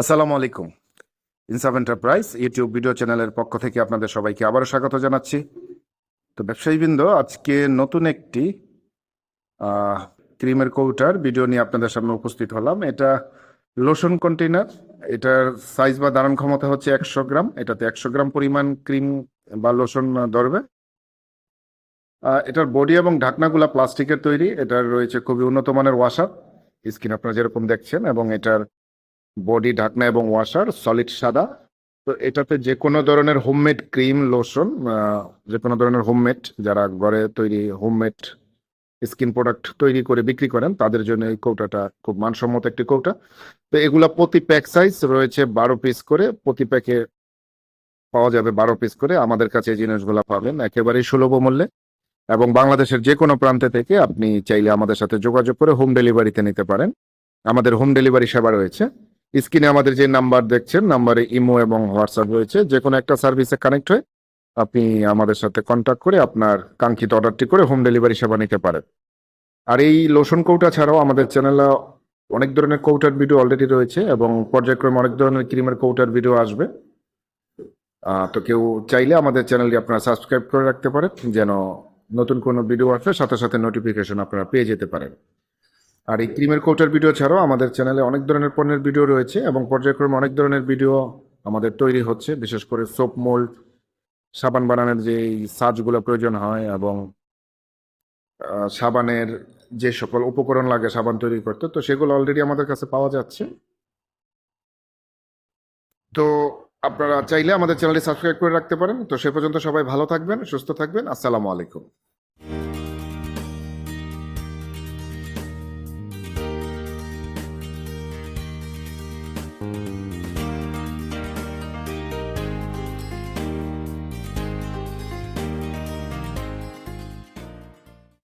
আসসালামু আলাইকুম। ইনসাফ এন্টারপ্রাইজ ইউটিউব ভিডিও চ্যানেলের পক্ষ থেকে আপনাদের সবাইকে আবারও স্বাগত জানাচ্ছি। তো ব্যবসায়ীবৃন্দ, আজকে নতুন একটি ক্রিমের কৌটার ভিডিও নিয়ে আপনাদের সামনে উপস্থিত হলাম। এটা লোশন কন্টেনার এটার সাইজ বা ধারণ ক্ষমতা হচ্ছে একশো গ্রাম। এটাতে একশো গ্রাম পরিমাণ ক্রিম বা লোশন ধরবে। এটার বডি এবং ঢাকনাগুলা প্লাস্টিকের তৈরি। এটার রয়েছে খুবই উন্নত মানের ওয়াশার। স্ক্রিন আপনারা যেরকম দেখছেন এবং এটার বডি ঢাকনা এবং ওয়াশার সলিড সাদা। তো এটাতে যে কোনো ধরনের হোমমেড ক্রিম লোশন যে কোনো ধরনের হোমমেড যারা ঘরে তৈরি হোমমেড স্কিন প্রোডাক্ট তৈরি করে বিক্রি করেন, তাদের জন্য এই কৌটাটা খুব মানসম্মত একটি কৌটা। তো এগুলা প্রতি প্যাক সাইজ রয়েছে বারো পিস করে, প্রতি প্যাকে পাওয়া যাবে বারো পিস করে। আমাদের কাছে এই জিনিসগুলো পাবেন একেবারেই সুলভ মূল্যে। এবং বাংলাদেশের যে কোনো প্রান্তে থেকে আপনি চাইলে আমাদের সাথে যোগাযোগ করে হোম ডেলিভারিতে নিতে পারেন। আমাদের হোম ডেলিভারি সেবা রয়েছে। স্ক্রিনে আমাদের যে নাম্বার দেখছেন, নাম্বারে ইমো এবং হোয়াটসঅ্যাপ রয়েছে। যে কোনো একটা সার্ভিসে কানেক্ট হয়ে আপনি আমাদের সাথে কন্ট্যাক্ট করে আপনার কাঙ্ক্ষিত অর্ডারটি করে হোম ডেলিভারি সেবা নিতে পারেন। আর এই লোশন কৌটা ছাড়াও আমাদের চ্যানেলে অনেক ধরনের কৌটার ভিডিও অলরেডি রয়েছে এবং পর্যায়ক্রমে অনেক ধরনের ক্রিমের কৌটার ভিডিও আসবে। তো কেউ চাইলে আমাদের চ্যানেলটি আপনারা সাবস্ক্রাইব করে রাখতে পারেন, যেন নতুন কোনো ভিডিও আসলে সাথে সাথে নোটিফিকেশন আপনারা পেয়ে যেতে পারেন। আর এই ক্রিমের কৌটার ভিডিও ছাড়াও আমাদের চ্যানেলে অনেক ধরনের পণ্যের ভিডিও রয়েছে এবং পর্যায়ক্রমে অনেক ধরনের ভিডিও আমাদের তৈরি হচ্ছে, বিশেষ করে সোপ মোল্ড সাবান বানানোর যে সাজগুলো প্রয়োজন হয় এবং সাবানের যে সকল উপকরণ লাগে সাবান তৈরি করতে, তো সেগুলো অলরেডি আমাদের কাছে পাওয়া যাচ্ছে। তো আপনারা চাইলে আমাদের চ্যানেলটি সাবস্ক্রাইব করে রাখতে পারেন। তো সে পর্যন্ত সবাই ভালো থাকবেন, সুস্থ থাকবেন। আসসালামু আলাইকুম।